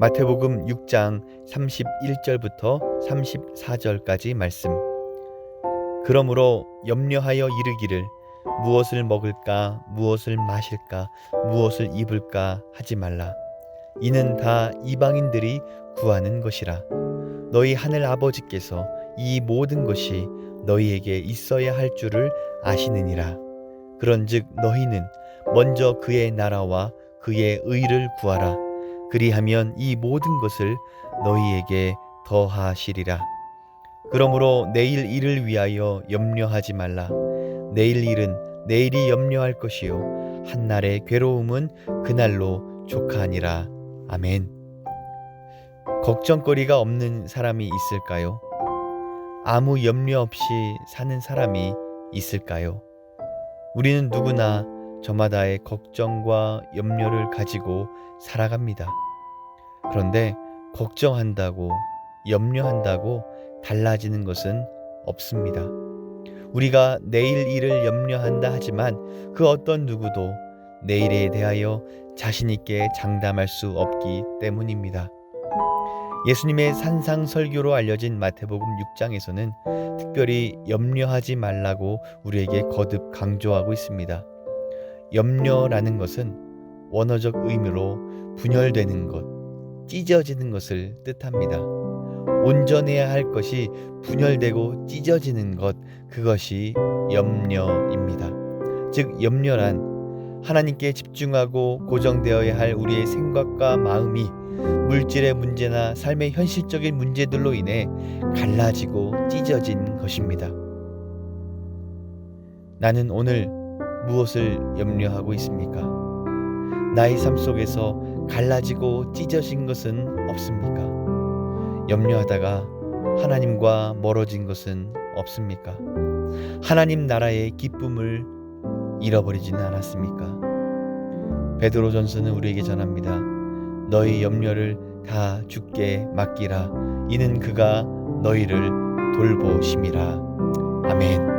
마태복음 6장 31절부터 34절까지 말씀. 그러므로 염려하여 이르기를 무엇을 먹을까, 무엇을 마실까, 무엇을 입을까 하지 말라. 이는 다 이방인들이 구하는 것이라. 너희 하늘 아버지께서 이 모든 것이 너희에게 있어야 할 줄을 아시느니라. 그런즉 너희는 먼저 그의 나라와 그의 의를 구하라. 그리하면 이 모든 것을 너희에게 더하시리라. 그러므로 내일 일을 위하여 염려하지 말라. 내일 일은 내일이 염려할 것이요 한날의 괴로움은 그날로 족하니라. 아멘. 걱정거리가 없는 사람이 있을까요? 아무 염려 없이 사는 사람이 있을까요? 우리는 누구나 저마다의 걱정과 염려를 가지고 살아갑니다. 그런데 걱정한다고, 염려한다고 달라지는 것은 없습니다. 우리가 내일 일을 염려한다 하지만 그 어떤 누구도 내일에 대하여 자신있게 장담할 수 없기 때문입니다. 예수님의 산상 설교로 알려진 마태복음 6장에서는 특별히 염려하지 말라고 우리에게 거듭 강조하고 있습니다. 염려라는 것은 원어적 의미로 분열되는 것, 찢어지는 것을 뜻합니다. 온전해야 할 것이 분열되고 찢어지는 것, 그것이 염려입니다. 즉, 염려란 하나님께 집중하고 고정되어야 할 우리의 생각과 마음이 물질의 문제나 삶의 현실적인 문제들로 인해 갈라지고 찢어진 것입니다. 나는 오늘 무엇을 염려하고 있습니까? 나의 삶 속에서 갈라지고 찢어진 것은 없습니까? 염려하다가 하나님과 멀어진 것은 없습니까? 하나님 나라의 기쁨을 잃어버리지는 않았습니까? 베드로 전서는 우리에게 전합니다. 너희 염려를 다 주께 맡기라. 이는 그가 너희를 돌보심이라. 아멘.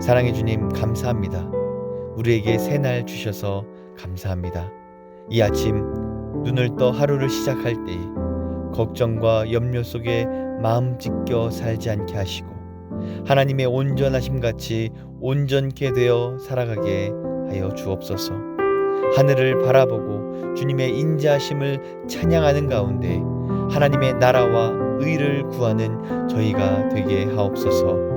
사랑해 주님 감사합니다. 우리에게 새날 주셔서 감사합니다. 이 아침 눈을 떠 하루를 시작할 때 걱정과 염려 속에 마음 찢겨 살지 않게 하시고 하나님의 온전하심 같이 온전케 되어 살아가게 하여 주옵소서. 하늘을 바라보고 주님의 인자하심을 찬양하는 가운데 하나님의 나라와 의를 구하는 저희가 되게 하옵소서.